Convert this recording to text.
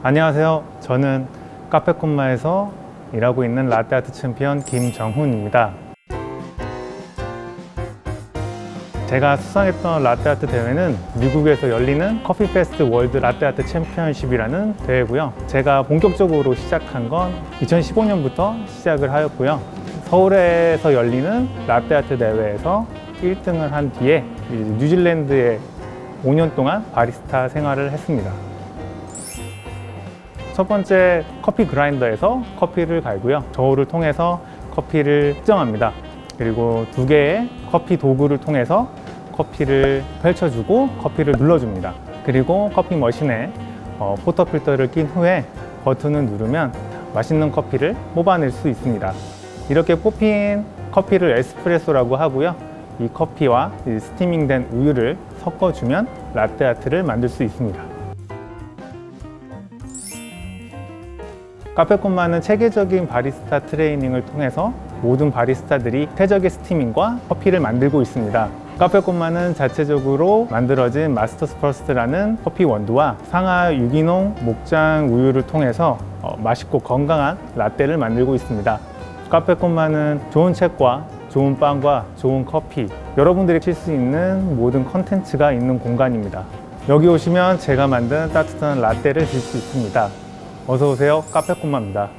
안녕하세요. 저는 카페콤마에서 일하고 있는 라떼아트 챔피언 김정훈입니다. 제가 수상했던 라떼아트 대회는 미국에서 열리는 커피 페스트 월드 라떼아트 챔피언십이라는 대회고요. 제가 본격적으로 시작한 건 2015년부터 시작을 하였고요. 서울에서 열리는 라떼아트 대회에서 1등을 한 뒤에 뉴질랜드에 5년 동안 바리스타 생활을 했습니다. 첫 번째 커피 그라인더에서 커피를 갈고요. 저울을 통해서 커피를 측정합니다. 그리고 두 개의 커피 도구를 통해서 커피를 펼쳐주고 커피를 눌러줍니다. 그리고 커피 머신에 어, 포터 필터를 낀 후에 버튼을 누르면 맛있는 커피를 뽑아낼 수 있습니다. 이렇게 뽑힌 커피를 에스프레소라고 하고요. 이 커피와 이 스티밍된 우유를 섞어주면 라떼 아트를 만들 수 있습니다. 카페콤마는 체계적인 바리스타 트레이닝을 통해서 모든 바리스타들이 최적의 스티밍과 커피를 만들고 있습니다. 카페콤마는 자체적으로 만들어진 마스터스 퍼스트라는 커피 원두와 상하 유기농 목장 우유를 통해서 어, 맛있고 건강한 라떼를 만들고 있습니다. 카페콤마는 좋은 책과 좋은 빵과 좋은 커피 여러분들이 칠 수 있는 모든 컨텐츠가 있는 공간입니다. 여기 오시면 제가 만든 따뜻한 라떼를 들수 있습니다. 어서 오세요. 카페콤마입니다.